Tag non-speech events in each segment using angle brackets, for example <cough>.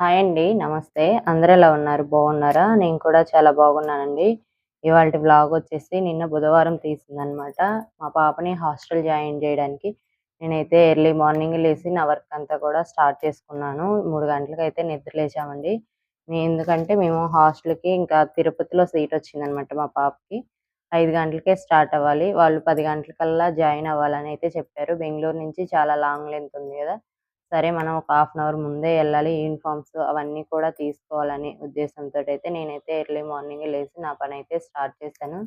Hi అండి. నమస్తే. అందరూ ఎలా ఉన్నారు? బాగున్నారా? నేను కూడా చాలా బాగున్నానండి. ఇవాళ బ్లాగ్ వచ్చేసి నిన్న బుధవారం తీసిందనమాట. మా పాపని హాస్టల్ జాయిన్ చేయడానికి నేనైతే ఎర్లీ మార్నింగ్ లేచి నా వర్క్ అంతా కూడా స్టార్ట్ చేసుకున్నాను. 3 అయితే నిద్ర లేచామండి. ఎందుకంటే మేము హాస్టల్‌కి ఇంకా తిరుపతిలో సీట్ వచ్చిందనమాట మా పాపకి. ఐదు గంటలకే స్టార్ట్ అవ్వాలి. వాళ్ళు పది గంటలకల్లా జాయిన్ అవ్వాలని అయితే చెప్పారు. బెంగళూరు నుంచి చాలా లాంగ్ లెంత్ ఉంది కదా సరే మనం ఒక హాఫ్ అన్ అవర్ ముందే వెళ్ళాలి యూనిఫార్మ్స్ అవన్నీ కూడా తీసుకోవాలని ఉద్దేశంతో అయితే నేనైతే ఎర్లీ మార్నింగ్ లేచి నా పనైతే స్టార్ట్ చేశాను.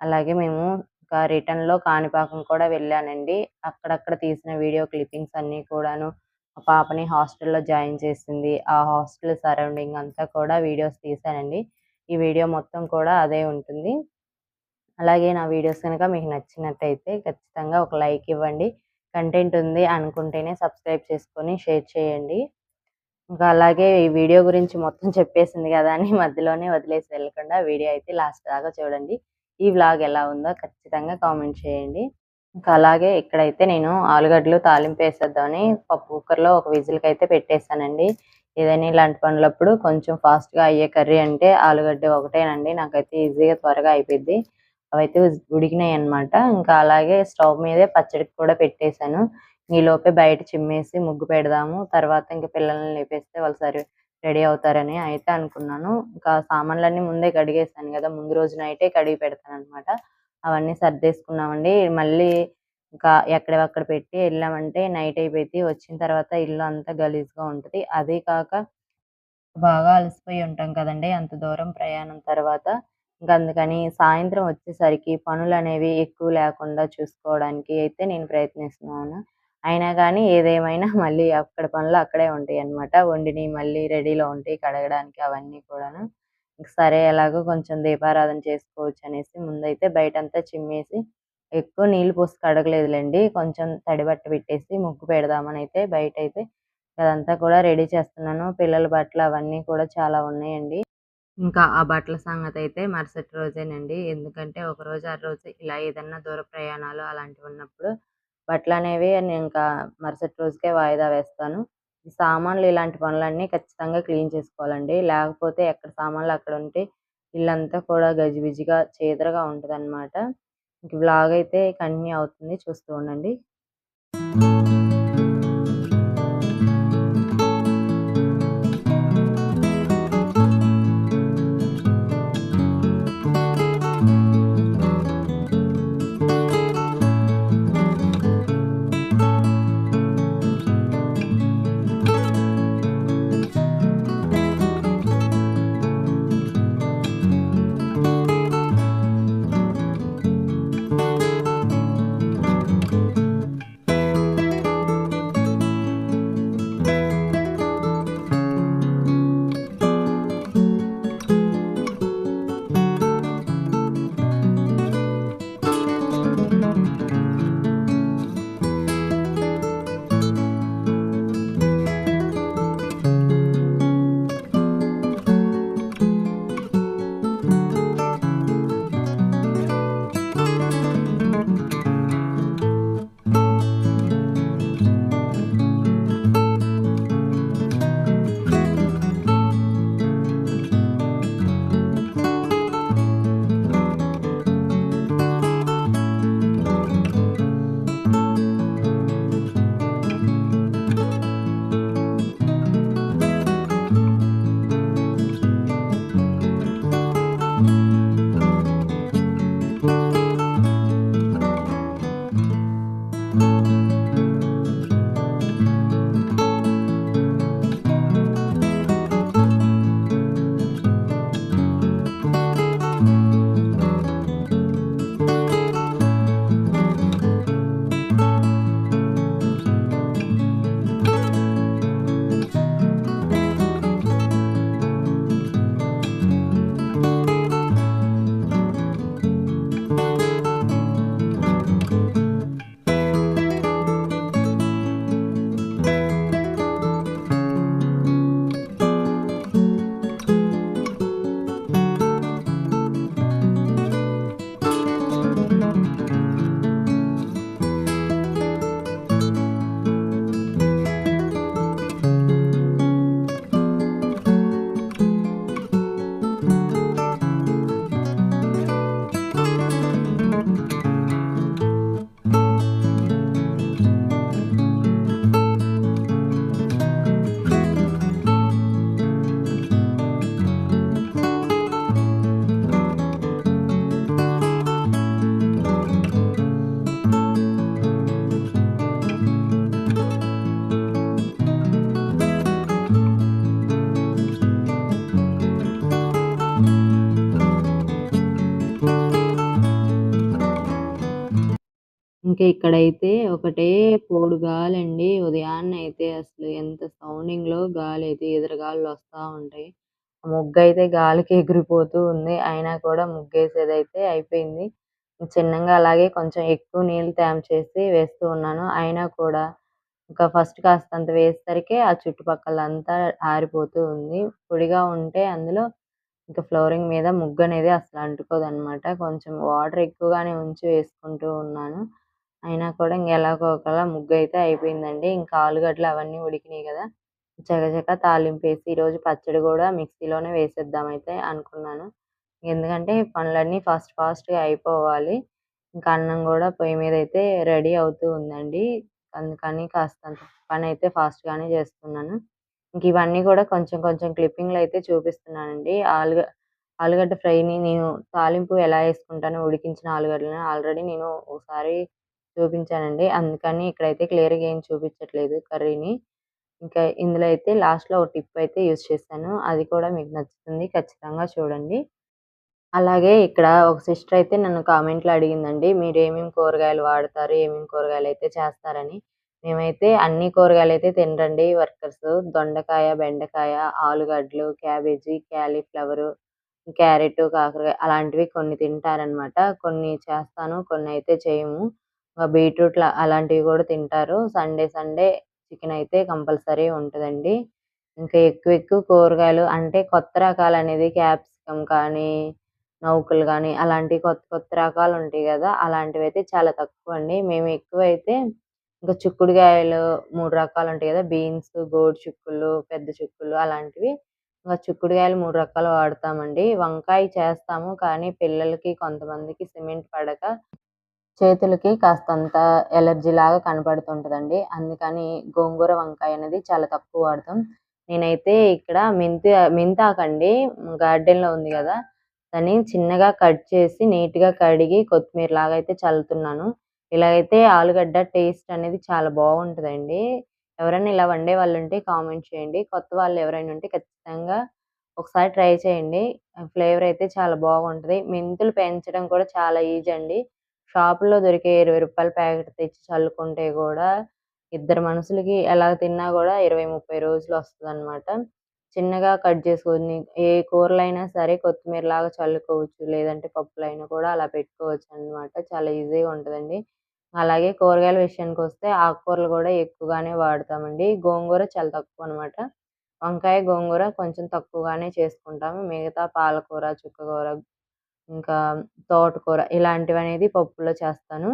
అలాగే మేము ఇంకా రిటర్న్‌లో కాణిపాకం కూడా వెళ్ళానండి. అక్కడక్కడ తీసిన వీడియో క్లిప్పింగ్స్ అన్నీ కూడాను మా పాపని హాస్టల్‌లో జాయిన్ చేసింది. ఆ హాస్టల్ సరౌండింగ్ అంతా కూడా వీడియోస్ తీశానండి. ఈ వీడియో మొత్తం కూడా అదే ఉంటుంది. అలాగే నా వీడియోస్ కనుక మీకు నచ్చినట్టయితే ఖచ్చితంగా ఒక లైక్ ఇవ్వండి. కంటెంట్ ఉంది అనుకుంటేనే సబ్స్క్రైబ్ చేసుకొని షేర్ చేయండి. ఇంకా అలాగే ఈ వీడియో గురించి మొత్తం చెప్పేసింది కదా అని <laughs> మధ్యలోనే వదిలేసి వెళ్ళకుండా వీడియో అయితే లాస్ట్ దాకా చూడండి. ఈ వ్లాగ్ ఎలా ఉందో ఖచ్చితంగా కామెంట్ చేయండి. ఇంకా అలాగే ఇక్కడైతే నేను ఆలుగడ్డలు తాలింపు వేసేద్దామని పప్పు కుక్కర్‌లో ఒక విజిల్‌కైతే పెట్టేసానండి. ఏదైనా ఇలాంటి పనులప్పుడు కొంచెం ఫాస్ట్‌గా అయ్యే కర్రీ అంటే ఆలుగడ్డ ఒకటేనండి. నాకైతే ఈజీగా త్వరగా అయిపోద్ది. అవైతే ఉడికినాయన్నమాట. ఇంకా అలాగే స్టవ్ మీదే పచ్చడికి కూడా పెట్టేసాను. ఈలోపే బయట చిమ్మేసి ముగ్గు పెడదాము. తర్వాత ఇంకా పిల్లల్ని లేపేస్తే వాళ్ళు సరే రెడీ అవుతారని అయితే అనుకున్నాను. ఇంకా సామాన్లన్నీ ముందే కడిగేసాను కదా ముందు రోజు నైటే కడిగి పెడతాననమాట. అవన్నీ సర్దేసుకున్నామండి. మళ్ళీ ఇంకా ఎక్కడెక్కడ పెట్టి వెళ్ళామంటే నైట్ అయిపోయి వచ్చిన తర్వాత ఇల్లు అంతా గలీజ్‌గా ఉంటది. అదే కాక బాగా అలసిపోయి ఉంటాం కదండీ! అంత దూరం ప్రయాణం తర్వాత. ఇంకా అందుకని సాయంత్రం వచ్చేసరికి పనులు అనేవి ఎక్కువ లేకుండా చూసుకోవడానికి అయితే నేను ప్రయత్నిస్తున్నాను. అయినా కానీ ఏదేమైనా <laughs> మళ్ళీ అక్కడ పనులు అక్కడే ఉంటాయి అనమాట వండిని మళ్ళీ రెడీలో ఉంటాయి కడగడానికి అవన్నీ కూడాను. సరే ఎలాగో కొంచెం దీపారాధన చేసుకోవచ్చు అనేసి ముందైతే బయటంతా చిమ్మేసి ఎక్కువ నీళ్ళు పోసి కడగలేదులేండి కొంచెం తడి బట్ట పెట్టేసి ముగ్గు బయట అయితే అదంతా కూడా రెడీ చేస్తున్నాను. పిల్లల బట్టలు అవన్నీ కూడా చాలా ఉన్నాయండి. ఇంకా ఆ బట్టల సంగతి అయితే మరుసటి రోజేనండి. ఎందుకంటే ఒకరోజు, ఆ రోజు ఇలా ఏదన్నా దూర ప్రయాణాలు అలాంటివి ఉన్నప్పుడు బట్టలనేవి నేను ఇంకా మరుసటి రోజుకే వాయిదా వేస్తాను. సామాన్లు ఇలాంటి పనులన్నీ ఖచ్చితంగా క్లీన్ చేసుకోవాలండి. లేకపోతే ఎక్కడ సామాన్లు అక్కడ ఉంటే ఇల్లంతా కూడా గజిబిజిగా చేదరగా ఉంటుంది అనమాట ఇంక బ్లాగ్ అయితే కంటిన్యూ అవుతుంది. చూస్తూ ఉండండి. ఇంకా ఇక్కడైతే ఒకటే పోడు గాలండి. ఉదయాన్నే అయితే అసలు ఎంత సౌండింగ్‌లో గాలైతే ఎదురుగాలులు వస్తూ ఉంటాయి. ముగ్గయితే గాలికి ఎగిరిపోతూ ఉంది. అయినా కూడా ముగ్గేసేదైతే అయిపోయింది. చిన్నంగా అలాగే కొంచెం ఎక్కువ నీళ్ళు తేమ చేసి వేస్తూ ఉన్నాను. అయినా కూడా ఇంకా ఫస్ట్ కాస్తంత వేసేసరికి ఆ చుట్టుపక్కలంతా ఆరిపోతూ ఉంది. పొడిగా ఉంటే అందులో ఇంకా ఫ్లోరింగ్ మీద ముగ్గనేది అసలు అంటుకోదనమాట. కొంచెం వాటర్ ఎక్కువగానే ఉంచి వేసుకుంటూ ఉన్నాను. అయినా కూడా ఇంక ఎలాగో ఒకలా ముగ్గయితే అయిపోయిందండి. ఇంకా ఆలుగడ్డలు అవన్నీ ఉడికినాయి గదా! చకచకా తాలింపేసి ఈరోజు పచ్చడి కూడా మిక్సీలోనే అయితే అనుకున్నాను. ఎందుకంటే పనులన్నీ ఫాస్ట్ ఫాస్ట్‌గా అయిపోవాలి. ఇంకా అన్నం కూడా పొయ్యి మీద అయితే రెడీ అవుతూ ఉందండి. అందుకని కాస్తంత పని అయితే ఫాస్ట్‌గానే చేస్తున్నాను. ఇంక ఇవన్నీ కూడా కొంచెం కొంచెం క్లిప్పింగ్లు అయితే చూపిస్తున్నానండి. ఆలుగ ఆలుగడ్డ ఫ్రైని నేను తాలింపు ఎలా వేసుకుంటాను ఉడికించిన ఆలుగడ్డలను ఆల్రెడీ నేను ఒకసారి చూపించానండి. అందుకని ఇక్కడైతే క్లియర్‌గా ఏం చూపించట్లేదు కర్రీని. ఇంకా ఇందులో అయితే లాస్ట్‌లో ఒక టిప్ అయితే యూజ్ చేశాను. అది కూడా మీకు నచ్చుతుంది. ఖచ్చితంగా చూడండి. అలాగే ఇక్కడ ఒక సిస్టర్ అయితే నన్ను కామెంట్‌లో అడిగిందండి. మీరు ఏమేమి కూరగాయలు వాడతారు? ఏమేమి కూరగాయలు అయితే చేస్తారని. మేమైతే అన్ని కూరగాయలు అయితే తినరండి వర్కర్స్. దొండకాయ, బెండకాయ, ఆలుగడ్డలు, క్యాబేజీ, క్యాలీఫ్లవరు, క్యారెట్, కాకరకాయ అలాంటివి కొన్ని తింటారనమాట. కొన్ని చేస్తాను. కొన్ని అయితే చేయము. బీట్రూట్ అలాంటివి కూడా తింటారు. సండే సండే చికెన్ అయితే కంపల్సరీ ఉంటదండి. ఇంకా ఎక్కువ ఎక్కువ కూరగాయలు అంటే కొత్త రకాలు అనేది క్యాప్సికమ్ కానీ, నౌకలు కానీ అలాంటి కొత్త కొత్త రకాలు ఉంటాయి కదా అలాంటివి అయితే చాలా తక్కువ అండి మేము ఎక్కువైతే ఇంకా చిక్కుడుకాయలు మూడు రకాలు ఉంటాయి కదా బీన్స్, గోడు చిక్కులు పెద్ద చిక్కులు అలాంటివి. ఇంకా చిక్కుడుకాయలు మూడు రకాలు వాడతామండి. వంకాయ చేస్తాము. కానీ పిల్లలకి కొంతమందికి సిమెంట్ పడక చేతులకి కాస్తంత ఎలర్జీ లాగా కనపడుతుంటుందండి అందుకని గోంగూర వంకాయ అనేది చాలా తక్కువ వాడతాం. నేనైతే ఇక్కడ మెంతి మెంతాకండి గార్డెన్‌లో ఉంది కదా దాన్ని చిన్నగా కట్ చేసి నీట్‌గా కడిగి కొత్తిమీర లాగా అయితే చల్లుతున్నాను. ఇలా అయితే ఆలుగడ్డ టేస్ట్ అనేది చాలా బాగుంటదండి. ఎవరైనా ఇలా వండే వాళ్ళు ఉంటే కామెంట్ చేయండి. కొత్త వాళ్ళు ఎవరైనా ఉంటే ఖచ్చితంగా ఒకసారి ట్రై చేయండి. ఫ్లేవర్ అయితే చాలా బాగుంటది. మెంతులు పెంచడం కూడా చాలా ఈజీ అండి. షాపుల్లో దొరికే ఇరవై రూపాయల ప్యాకెట్ తెచ్చి చల్లుకుంటే కూడా ఇద్దరు మనుషులకి ఎలా తిన్నా కూడా ఇరవై ముప్పై రోజులు వస్తదనమాట. చిన్నగా కట్ చేసుకొని ఏ కూరలైనా సరే కొత్తిమీర లాగా చల్లుకోవచ్చు. లేదంటే పప్పులైనా కూడా అలా పెట్టుకోవచ్చు అనమాట చాలా ఈజీగా ఉంటదండి. అలాగే కూరగాయల విషయానికి వస్తే ఆకుకూరలు కూడా ఎక్కువగానే వాడతామండి. గోంగూర చాలా తక్కువ అనమాట వంకాయ, గోంగూర కొంచెం తక్కువగానే చేసుకుంటాము. మిగతా పాలకూర, చుక్కకూర, ఇంకా తోటకూర ఇలాంటివి అనేది పప్పులో చేస్తాను.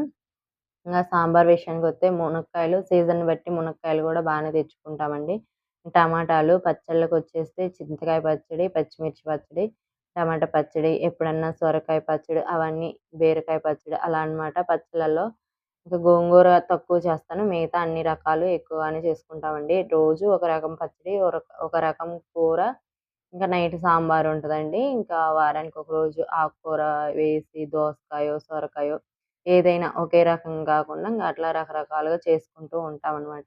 ఇంకా సాంబార్ విషయానికి వస్తే మునక్కాయలు సీజన్ బట్టి మునక్కాయలు కూడా బాగానే తెచ్చుకుంటామండి. టమాటాలు, పచ్చళ్ళకి వచ్చేస్తే చింతకాయ పచ్చడి, పచ్చిమిర్చి పచ్చడి, టమాటా పచ్చడి, ఎప్పుడన్నా సొరకాయ పచ్చడి అవన్నీ బీరకాయ పచ్చడి అలా అనమాట పచ్చళ్ళలో. ఇంకా గోంగూర తక్కువ చేస్తాను. మిగతా అన్ని రకాలు ఎక్కువగానే చేసుకుంటామండి. రోజు ఒక రకం పచ్చడి, ఒక ఒక రకం కూర, ఇంకా నైట్ సాంబార్ ఉంటుందండి ఇంకా వారానికి ఒక రోజు ఆకుకూర వేసి దోసకాయో, సొరకాయో ఏదైనా ఒకే రకం కాకుండా ఇంకా అట్లా రకరకాలుగా చేసుకుంటూ ఉంటాం అనమాట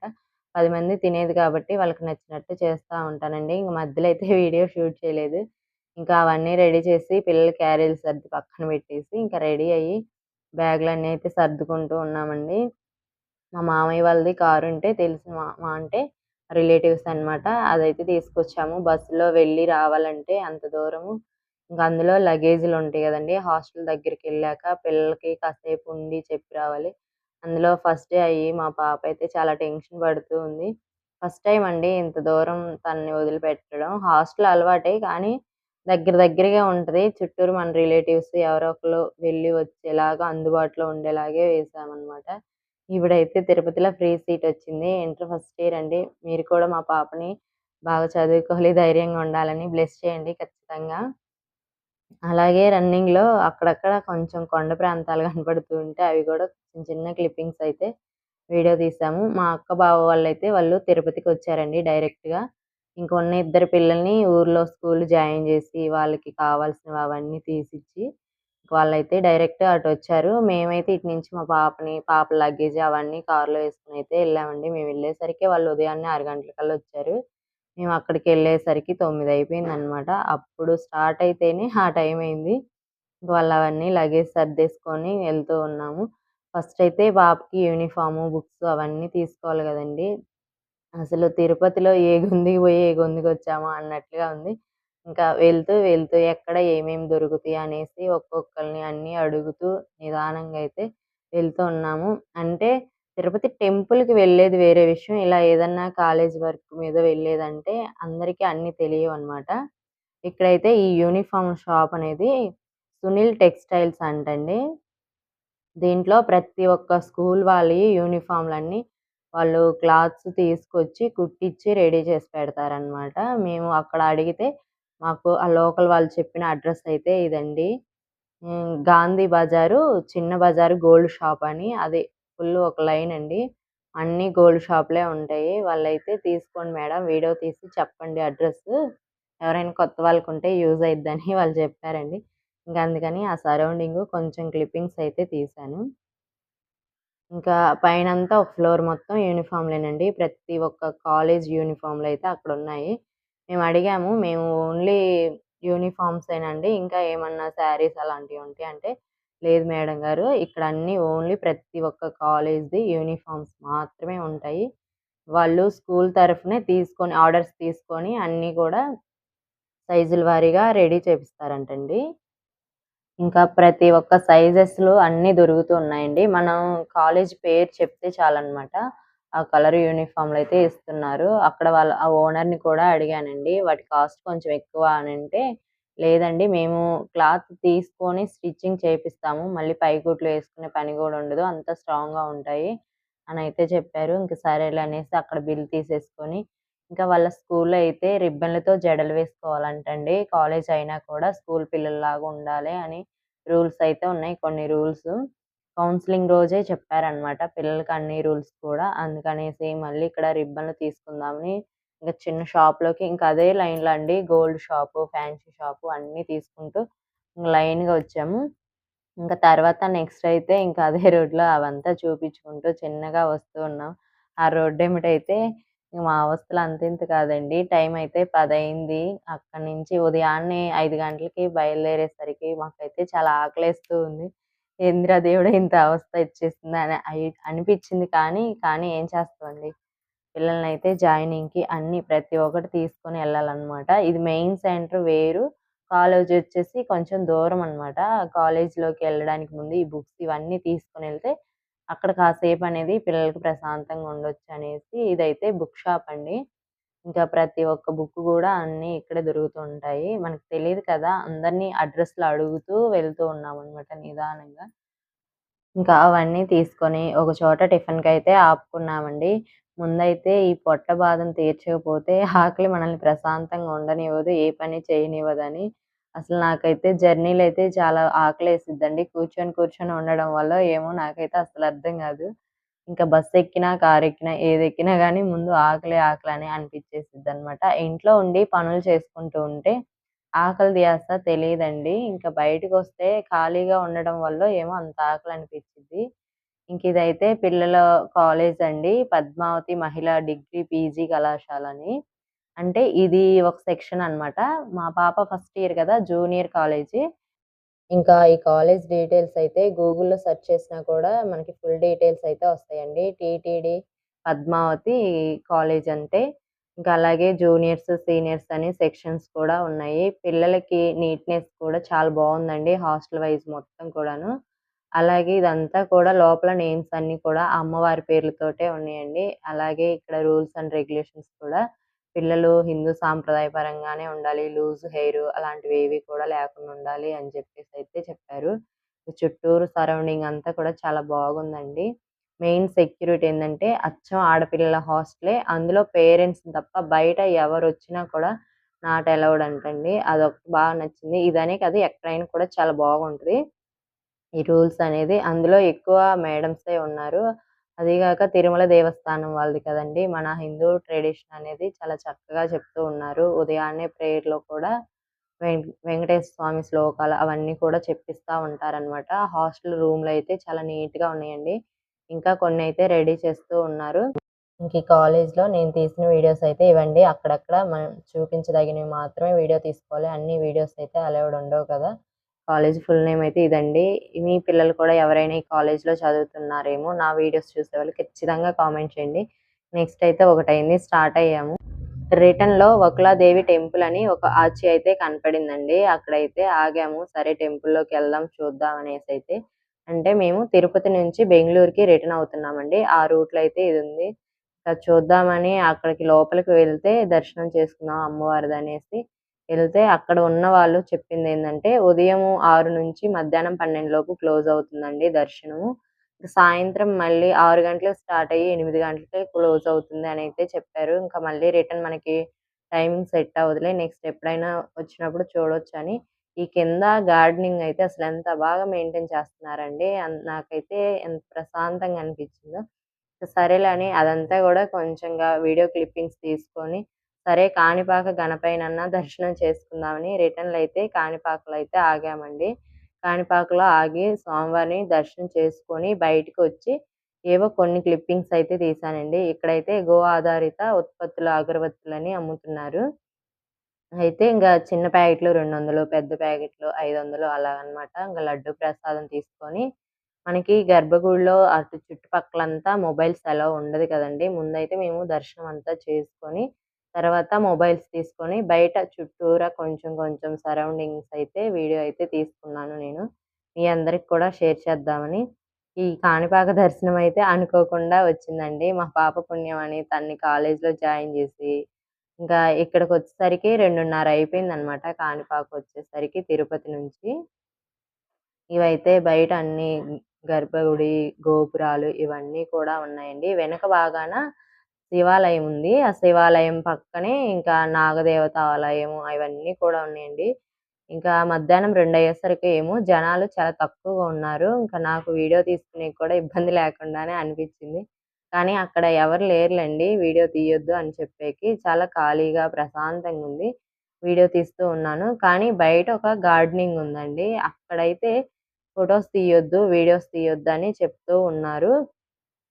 పది మంది తినేది కాబట్టి వాళ్ళకి నచ్చినట్టు చేస్తా ఉంటానండి. ఇంక మధ్యలో అయితే <laughs> వీడియో షూట్ చేయలేదు. ఇంకా అవన్నీ రెడీ చేసి పిల్లల క్యారీలు సర్ది పక్కన పెట్టేసి ఇంకా రెడీ అయ్యి బ్యాగులన్నీ అయితే సర్దుకుంటూ ఉన్నామండి. మా మామయ్య వాళ్ళది కారు ఉంటే తెలిసిన మా అంటే రిలేటివ్స్ అనమాట. అదైతే తీసుకొచ్చాము. బస్సులో వెళ్ళి రావాలంటే అంత దూరము. ఇంకా అందులో లగేజులుంటాయి కదండి హాస్టల్ దగ్గరికి వెళ్ళాక పిల్లలకి కాసేపు ఉండి చెప్పి రావాలి. అందులో ఫస్ట్ డే అయ్యి మా పాప అయితే చాలా టెన్షన్ పడుతూ ఉంది. ఫస్ట్ టైం అండి ఇంత దూరం తనని వదిలిపెట్టడం. హాస్టల్ అలవాటే కానీ దగ్గర దగ్గరగా ఉంటది. చుట్టూరు మన రిలేటివ్స్ ఎవరో ఒకరు వెళ్ళి వచ్చేలాగా అందుబాటులో ఉండేలాగే వేసామన్నమాట ఈవిడైతే తిరుపతిలో ఫ్రీ సీట్ వచ్చింది. ఇంటర్ ఫస్ట్ ఇయర్ అండి. మీరు కూడా మా పాపని బాగా చదువుకోవాలి, ధైర్యంగా ఉండాలని బ్లెస్ చేయండి ఖచ్చితంగా. అలాగే రన్నింగ్‌లో అక్కడక్కడ కొంచెం కొండ ప్రాంతాలు కనపడుతూ ఉంటే అవి కూడా చిన్న చిన్న క్లిప్పింగ్స్ అయితే వీడియో తీసాము. మా అక్క, బావ వాళ్ళైతే వాళ్ళు తిరుపతికి వచ్చారండి డైరెక్ట్‌గా. ఇంకొన్న ఇద్దరు పిల్లల్ని ఊర్లో స్కూల్ జాయిన్ చేసి వాళ్ళకి కావాల్సినవి అవన్నీ తీసిచ్చి వాళ్ళైతే డైరెక్ట్ అటు వచ్చారు మేమైతే ఇటు నుంచి మా పాపని, పాప లగేజ్ అవన్నీ కార్‌లో వేసుకుని అయితే వెళ్ళామండి మేము వెళ్ళేసరికి వాళ్ళు ఉదయాన్నే ఆరు గంటలకల్లా వచ్చారు. మేము అక్కడికి వెళ్ళేసరికి తొమ్మిది అయిపోయింది అనమాట అప్పుడు స్టార్ట్ అయితేనే ఆ టైం అయింది. వాళ్ళు అవన్నీ లగేజ్ సర్దేసుకొని వెళ్తూ ఉన్నాము. ఫస్ట్ అయితే బాబుకి యూనిఫాము, బుక్స్ అవన్నీ తీసుకోవాలి కదండి అసలు తిరుపతిలో ఏ గుందికి పోయి, ఏ గుందికొచ్చామా అన్నట్లుగా ఉంది. ఇంకా వెళ్తూ, వెళ్తూ ఎక్కడ ఏమేమి దొరుకుతాయి అనేసి ఒక్కొక్కరిని అన్నీ అడుగుతూ నిదానంగా అయితే వెళ్తూ ఉన్నాము. అంటే తిరుపతి టెంపుల్‌కి వెళ్ళేది వేరే విషయం. ఇలా ఏదన్నా కాలేజ్ వర్క్ మీద వెళ్ళేదంటే అందరికీ అన్నీ తెలియవనమాట. ఇక్కడైతే ఈ యూనిఫార్మ్ షాప్ అనేది సునీల్ టెక్స్‌టైల్స్ అంటండి. దీంట్లో ప్రతి ఒక్క స్కూల్ వాళ్ళయి యూనిఫామ్లన్నీ వాళ్ళు క్లాత్స్ తీసుకొచ్చి కుట్టించి రెడీ చేసి పెడతారనమాట. మేము అక్కడ అడిగితే మాకు ఆ లోకల్ వాళ్ళు చెప్పిన అడ్రస్ అయితే ఇదండి. గాంధీ బజారు, చిన్న బజారు గోల్డ్ షాప్ అని అది ఫుల్ ఒక లైన్ అండి. అన్ని గోల్డ్ షాప్లే ఉంటాయి. వాళ్ళైతే తీసుకోండి మేడం వీడియో తీసి చెప్పండి అడ్రస్ ఎవరైనా కొత్త వాళ్ళకుంటే యూజ్ అయిద్దని <laughs> వాళ్ళు చెప్పారండి. ఇంకా అందుకని ఆ సరౌండింగ్ కొంచెం క్లిప్పింగ్స్ అయితే తీశాను. ఇంకా పైనంతా ఒక ఫ్లోర్ మొత్తం యూనిఫామ్లేనండి ప్రతి ఒక్క కాలేజ్ యూనిఫార్మ్లు అయితే అక్కడ ఉన్నాయి మేము అడిగాము. మేము ఓన్లీ యూనిఫార్మ్సేనండి. ఇంకా ఏమన్నా శారీస్ అలాంటివి ఉంటాయి అంటే, లేదు మేడం గారు ఇక్కడ అన్నీ ఓన్లీ ప్రతి ఒక్క కాలేజ్‌ది యూనిఫార్మ్స్ మాత్రమే ఉంటాయి. వాళ్ళు స్కూల్ తరఫునే తీసుకొని ఆర్డర్స్ తీసుకొని అన్నీ కూడా సైజుల వారీగా రెడీ చేపిస్తారంటండి. ఇంకా ప్రతి ఒక్క సైజెస్‌లో అన్నీ దొరుకుతూ ఉన్నాయండి. మనం కాలేజ్ పేరు చెప్తే చాలనమాట. ఆ కలర్ యూనిఫార్మ్‌లయితే ఇస్తున్నారు. అక్కడ వాళ్ళ ఆ ఓనర్‌ని కూడా అడిగానండి. వాటి కాస్ట్ కొంచెం ఎక్కువ అని అంటే లేదండి మేము క్లాత్ తీసుకొని స్టిచ్చింగ్ చేపిస్తాము. మళ్ళీ పైకుట్లు వేసుకునే పని కూడా ఉండదు. అంత స్ట్రాంగ్‌గా ఉంటాయి అని అయితే చెప్పారు. ఇంకా సరేలే అనేసి అక్కడ బిల్ తీసేసుకొని, ఇంకా వాళ్ళ స్కూల్‌లో అయితే రిబ్బన్‌లతో జడలు వేసుకోవాలంటండి. కాలేజ్ అయినా కూడా స్కూల్ పిల్లల్లాగా ఉండాలి అని రూల్స్ అయితే ఉన్నాయి. కొన్ని రూల్స్. కౌన్సిలింగ్ రోజే చెప్పారనమాట. పిల్లలకి అన్ని రూల్స్ కూడా. అందుకనేసి మళ్ళీ ఇక్కడ రిబ్బన్‌లు తీసుకుందామని ఇంకా చిన్న షాప్‌లోకి ఇంకా అదే లైన్‌లో అండి గోల్డ్ షాపు, ఫ్యాన్సీ షాపు అన్నీ తీసుకుంటూ లైన్‌గా వచ్చాము. ఇంకా తర్వాత నెక్స్ట్ అయితే ఇంకా అదే <laughs> రోడ్‌లో అవంతా చూపించుకుంటూ చిన్నగా వస్తూ ఉన్నాం. ఆ రోడ్డెమ్మటైతే మా అవస్థలు అంతింత కాదండి. టైం అయితే పది అయింది. అక్కడి నుంచి ఉదయాన్నే ఐదు గంటలకి బయలుదేరేసరికి మాకైతే చాలా ఆకలేస్తూ ఉంది. ఏందిరా దేవుడా! ఇంత అవస్థ ఇచ్చేసింది అని అయి అనిపించింది కానీ, కానీ ఏం చేస్తామండి. అయితే జాయినింగ్‌కి అన్ని ప్రతి ఒక్కటి తీసుకొని వెళ్ళాలన్నమాట ఇది మెయిన్ సెంటర్ వేరు. కాలేజ్ వచ్చేసి కొంచెం దూరం అనమాట. కాలేజ్‌లోకి వెళ్ళడానికి ముందు ఈ బుక్స్ ఇవన్నీ తీసుకొనెళ్తే అక్కడ కాసేపు అనేది పిల్లలకి ప్రశాంతంగా ఉండొచ్చు అనేసి ఇదైతే బుక్ షాప్ అండి. ఇంకా ప్రతి ఒక్క బుక్ కూడా అన్నీ ఇక్కడే దొరుకుతూ ఉంటాయి. మనకు తెలియదు కదా! అందరిని అడ్రస్‌లు అడుగుతూ వెళ్తూ ఉన్నామనమాట నిదానంగా. ఇంకా అవన్నీ తీసుకొని ఒక చోట టిఫిన్‌కైతే ఆపుకున్నామండి. ముందైతే ఈ పొట్ట బాధను తీర్చకపోతే ఆకలి మనల్ని ప్రశాంతంగా ఉండనివ్వదు. ఏ పని చేయనివ్వదని. అసలు నాకైతే జర్నీలు అయితే చాలా ఆకలి వేసిద్దండి కూర్చొని, కూర్చొని ఉండడం వల్ల ఏమో నాకైతే అసలు అర్థం కాదు ఇంకా బస్సు ఎక్కినా, కారు ఎక్కినా ఏదెక్కినా కానీ ముందు ఆకలి, ఆకలి అని అనిపించేసిద్ది అనమాట ఇంట్లో ఉండి పనులు చేసుకుంటూ ఉంటే ఆకలి ధ్యాస తెలియదండి ఇంకా బయటకు వస్తే ఖాళీగా ఉండడం వల్ల ఏమో అంత ఆకలి అనిపించింది ఇంక ఇదైతే పిల్లల కాలేజ్ అండి. పద్మావతి మహిళా డిగ్రీ పీజీ కళాశాల అని. అంటే ఇది ఒక సెక్షన్ అనమాట. మా పాప ఫస్ట్ ఇయర్ కదా! Junior college. ఇంకా ఈ కాలేజ్ డీటెయిల్స్ అయితే గూగుల్‌లో సెర్చ్ చేసినా కూడా మనకి ఫుల్ డీటెయిల్స్ అయితే వస్తాయండి. టీటీడీ పద్మావతి కాలేజ్ అంటే. ఇంకా అలాగే జూనియర్స్, సీనియర్స్ అని సెక్షన్స్ కూడా ఉన్నాయి. పిల్లలకి నీట్‌నెస్ కూడా చాలా బావుందండి. హాస్టల్ వైస్ మొత్తం కూడాను. అలాగే ఇదంతా కూడా లోపల నేమ్స్ అన్నీ కూడా అమ్మవారి పేర్లతోటే ఉన్నాయండి. అలాగే ఇక్కడ రూల్స్ అండ్ రెగ్యులేషన్స్ కూడా పిల్లలు హిందూ సాంప్రదాయ పరంగానే ఉండాలి. లూజ్ హెయిర్ అలాంటివి ఏవి కూడా లేకుండా ఉండాలి అని చెప్పేసి అయితే చెప్పారు. చుట్టూరు సరౌండింగ్ అంతా కూడా చాలా బాగుందండి. మెయిన్ సెక్యూరిటీ ఏంటంటే అచ్చం ఆడపిల్లల హాస్టలే. అందులో పేరెంట్స్ తప్ప బయట ఎవరు వచ్చినా కూడా నాట్ అలౌడ్ అంటండి. అదొక బాగా నచ్చింది. ఇదనే కాదు ఎక్కడైనా కూడా చాలా బాగుంటుంది ఈ రూల్స్ అనేది. అందులో ఎక్కువ మేడమ్సే ఉన్నారు. అదిగాక తిరుమల దేవస్థానం వాళ్ళది కదండి మన హిందూ ట్రెడిషన్ అనేది చాలా చక్కగా చెప్తూ ఉన్నారు. ఉదయాన్నే ప్రేయర్‌లో కూడా వెం వెంకటేశ్వర స్వామి శ్లోకాలు అవన్నీ కూడా చెప్పిస్తా ఉంటారనమాట. హాస్టల్ రూమ్‌లు అయితే చాలా నీట్‌గా ఉన్నాయండి. ఇంకా కొన్ని అయితే రెడీ చేస్తూ ఉన్నారు. ఇంక ఈ కాలేజ్‌లో నేను తీసిన వీడియోస్ అయితే ఇవ్వండి అక్కడక్కడ మనం చూపించదగినవి మాత్రమే వీడియో తీసుకోవాలి. అన్ని వీడియోస్ అయితే అలౌడ్ ఉండవు కదా! కాలేజ్ ఫుల్ నేమ్ అయితే ఇదండి. మీ పిల్లలు కూడా ఎవరైనా ఈ కాలేజ్‌లో చదువుతున్నారేమో నా వీడియోస్ చూసేవాళ్ళు ఖచ్చితంగా కామెంట్ చేయండి. నెక్స్ట్ అయితే ఒకటైంది స్టార్ట్ అయ్యాము. రిటర్న్‌లో వకులాదేవి టెంపుల్ అని ఒక ఆర్చి అయితే కనపడిందండి. అక్కడైతే ఆగాము. సరే టెంపుల్‌లోకి వెళ్దాం చూద్దాం అనేసి అయితే. అంటే మేము తిరుపతి నుంచి బెంగళూరుకి రిటర్న్ అవుతున్నామండి. ఆ రూట్‌లో అయితే ఇది ఉంది. చూద్దామని అక్కడికి లోపలికి వెళ్తే దర్శనం చేసుకుందాం అమ్మవారిదనేసి వెళ్తే అక్కడ ఉన్న వాళ్ళు చెప్పింది ఏంటంటే ఉదయం ఆరు నుంచి మధ్యాహ్నం 12 లోపు క్లోజ్ అవుతుందండి దర్శనము. సాయంత్రం మళ్ళీ ఆరు గంటలకు స్టార్ట్ అయ్యి ఎనిమిది గంటలకే క్లోజ్ అవుతుంది అని అయితే చెప్పారు. ఇంకా మళ్ళీ రిటర్న్ మనకి టైమింగ్ సెట్ అవ్వదులే నెక్స్ట్ ఎప్పుడైనా వచ్చినప్పుడు చూడొచ్చని ఈ కింద గార్డెనింగ్ అయితే అసలు ఎంత బాగా మెయింటైన్ చేస్తున్నారండి. నాకైతే ఎంత ప్రశాంతంగా అనిపించిందో. సరేలే అని అదంతా కూడా కొంచెంగా వీడియో క్లిప్పింగ్స్ తీసుకొని సరే కాణిపాక గణపైనన్నా దర్శనం చేసుకుందామని రిటర్న్‌లో అయితే కాణిపాకలో అయితే ఆగామండి. కాణిపాకలో ఆగి స్వామివారిని దర్శనం చేసుకొని బయటకు వచ్చి ఏవో కొన్ని క్లిప్పింగ్స్ అయితే తీశానండి. ఇక్కడైతే గో ఆధారిత ఉత్పత్తులు అగరబత్తులని అమ్ముతున్నారు. అయితే ఇంకా చిన్న ప్యాకెట్లు 200 పెద్ద ప్యాకెట్లు 500 అలాగనమాట. ఇంకా లడ్డు ప్రసాదం తీసుకొని మనకి గర్భగుడిలో అటు చుట్టుపక్కలంతా మొబైల్స్ అలౌ ఉండదు కదండి ముందైతే మేము దర్శనం అంతా చేసుకొని తర్వాత మొబైల్స్ తీసుకొని బయట చుట్టూరా కొంచెం కొంచెం సరౌండింగ్స్ అయితే వీడియో అయితే తీసుకున్నాను నేను. మీ అందరికి కూడా షేర్ చేద్దామని. ఈ కాణిపాక దర్శనం అయితే అనుకోకుండా వచ్చిందండి. మా పాప పుణ్యం అని తన్ని కాలేజ్‌లో జాయిన్ చేసి ఇంకా ఇక్కడికి వచ్చేసరికి రెండున్నర అయిపోయిందనమాట. కాణిపాక వచ్చేసరికి తిరుపతి నుంచి. ఇవైతే బయట అన్ని గర్భగుడి, గోపురాలు ఇవన్నీ కూడా ఉన్నాయండి. వెనక భాగాన శివాలయం ఉంది. ఆ శివాలయం పక్కనే ఇంకా నాగదేవత ఆలయం అవన్నీ కూడా ఉన్నాయండి. ఇంకా మధ్యాహ్నం రెండు అయ్యేసరికి ఏమో జనాలు చాలా తక్కువగా ఉన్నారు. ఇంకా నాకు వీడియో తీసుకునేకి కూడా ఇబ్బంది లేకుండానే అనిపించింది. కానీ అక్కడ ఎవరు లేరులేండి వీడియో తీయొద్దు అని చెప్పేకి. చాలా ఖాళీగా ప్రశాంతంగా ఉంది. వీడియో తీస్తూ ఉన్నాను. కానీ బయట ఒక గార్డెనింగ్ ఉందండి. అక్కడైతే ఫోటోస్ తీయొద్దు, వీడియోస్ తీయొద్దు అని చెప్తూ ఉన్నారు.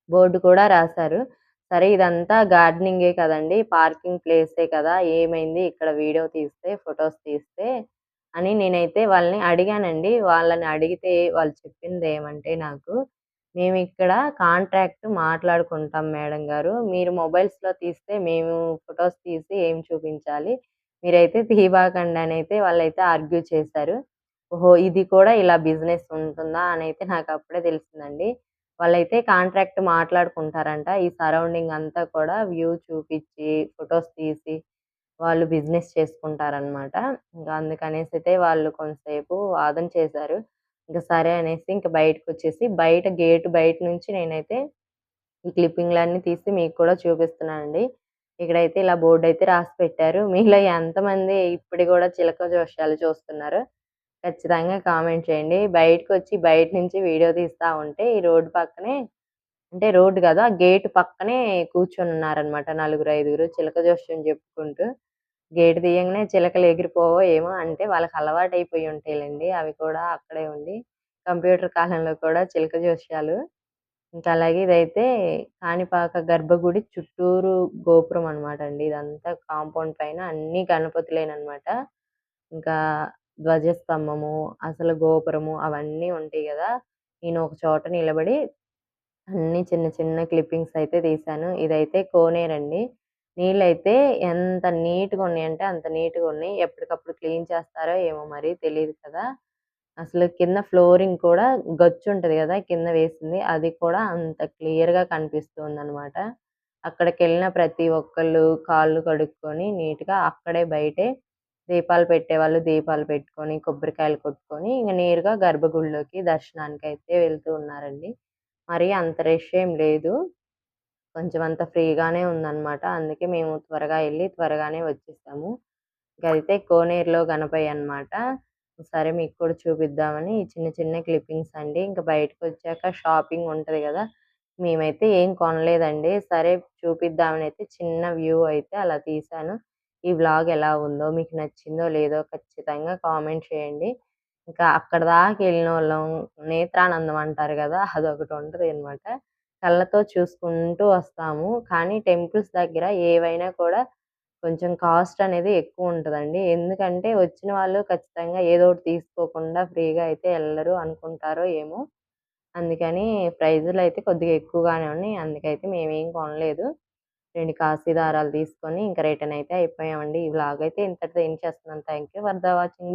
బోర్డు కూడా రాశారు. సరే ఇదంతా గార్డెనింగే కదండి పార్కింగ్ ప్లేసే కదా! ఏమైంది ఇక్కడ వీడియో తీస్తే, ఫొటోస్ తీస్తే అని నేనైతే వాళ్ళని అడిగానండి. వాళ్ళని అడిగితే వాళ్ళు చెప్పింది ఏమంటే నాకు, మేము ఇక్కడ కాంట్రాక్ట్ మాట్లాడుకుంటాం మేడం గారు. మీరు మొబైల్స్‌లో తీస్తే మేము ఫొటోస్ తీసి ఏం చూపించాలి? మీరైతే తీయబాకండి" అనైతే వాళ్ళైతే ఆర్గ్యూ చేశారు. ఓహో! ఇది కూడా ఇలా బిజినెస్ ఉంటుందా అనైతే నాకప్పుడే తెలిసిందండి. వాళ్ళైతే కాంట్రాక్ట్ మాట్లాడుకుంటారంట. ఈ సరౌండింగ్ అంతా కూడా వ్యూ చూపించి ఫొటోస్ తీసి వాళ్ళు బిజినెస్ చేసుకుంటారనమాట. అందుకనేసి అయితే వాళ్ళు కొంతసేపు వాదన చేశారు. ఇంకా సరే అనేసి ఇంకా బయటకు వచ్చేసి బయట గేట్ బయట నుంచి నేనైతే ఈ క్లిప్పింగ్‌లన్నీ తీసి మీకు కూడా చూపిస్తున్నానండి. ఇక్కడైతే ఇలా బోర్డు అయితే రాసి పెట్టారు. మీలో ఎంతమంది ఇప్పుడు కూడా చిలక జోస్యాలు చూస్తున్నారు ఖచ్చితంగా కామెంట్ చేయండి. బయటకొచ్చి బయట నుంచి వీడియో తీస్తా ఉంటే ఈ రోడ్డు పక్కనే అంటే రోడ్డు కదా గేట్ పక్కనే కూర్చొని ఉన్నారనమాట నలుగురు, ఐదుగురు చిలక జోష్యం చెప్పుకుంటూ. గేట్ తీయంగానే చిలకలు ఎగిరిపోవో ఏమో అంటే వాళ్ళకి అలవాటు అయిపోయి ఉంటాయిలెండి. అవి కూడా అక్కడే ఉండి కంప్యూటర్ కాలంలో కూడా చిలక జోష్యాలు ఇంకా అలాగే ఇదైతే కాణిపాక గర్భగుడి చుట్టూరు గోపురం అనమాట అండి. ఇదంతా కాంపౌండ్ పైన అన్ని గణపతులేనమాట ఇంకా ధ్వజస్తంభము, అసలు గోపురము అవన్నీ ఉంటాయి కదా నేను ఒక చోట నిలబడి అన్ని చిన్న చిన్న క్లిప్పింగ్స్ అయితే తీశాను. ఇదైతే కోనేరండి. నీళ్ళైతే ఎంత నీట్‌గా ఉన్నాయంటే అంత నీట్‌గా ఉన్నాయి. ఎప్పటికప్పుడు క్లీన్ చేస్తారో ఏమో మరి తెలియదు కదా! అసలు కింద ఫ్లోరింగ్ కూడా గచ్చు ఉంటుంది కదా కింద వేసింది. అది కూడా అంత క్లియర్‌గా అక్కడికి వెళ్ళిన ప్రతి ఒక్కళ్ళు కాళ్ళు కడుక్కొని నీట్‌గా అక్కడే బయటే దీపాలు పెట్టేవాళ్ళు దీపాలు పెట్టుకొని, కొబ్బరికాయలు కొట్టుకొని ఇంక నేరుగా గర్భగుడిలోకి అయితే వెళ్తూ ఉన్నారండి. మరి అంత రష్ ఏం లేదు. కొంచెం అంత ఫ్రీగానే ఉందన్నమాట అందుకే మేము త్వరగా వెళ్ళి త్వరగానే వచ్చేసాము. అయితే కోనేరులో గణపయ్య అనమాట. సరే మీకు కూడా చూపిద్దామని చిన్న చిన్న క్లిప్పింగ్స్ అండి. ఇంకా బయటకు వచ్చాక షాపింగ్ ఉంటుంది కదా మేమైతే ఏం కొనలేదండి. సరే చూపిద్దామని అయితే చిన్న వ్యూ అయితే అలా తీసాను ఈ వ్లాగ్ ఎలా ఉందో, మీకు నచ్చిందో లేదో ఖచ్చితంగా కామెంట్ చేయండి. ఇంకా అక్కడ దాకా వెళ్ళిన వాళ్ళం నేత్రానందం అంటారు కదా అదొకటి ఉంటుంది అనమాట. కళ్ళతో చూసుకుంటూ వస్తాము. కానీ టెంపుల్స్ దగ్గర ఏవైనా కూడా కొంచెం కాస్ట్ అనేది ఎక్కువ ఉంటదండి. ఎందుకంటే వచ్చిన వాళ్ళు ఖచ్చితంగా ఏదో ఒకటి తీసుకోకుండా ఫ్రీగా అయితే వెళ్ళరు అనుకుంటారో ఏమో! అందుకని ప్రైజులయితే కొద్దిగా ఎక్కువగానే ఉన్నాయి. అందుకైతే మేమేం కొనలేదు. రెండు కాశీ దారాలు తీసుకొని ఇంకా రిటర్న్ అయితే అయిపోయామండి. ఈ బ్లాగ్ అయితే ఇంతటితో ఏం చేస్తున్నాను. Thank you for the watching.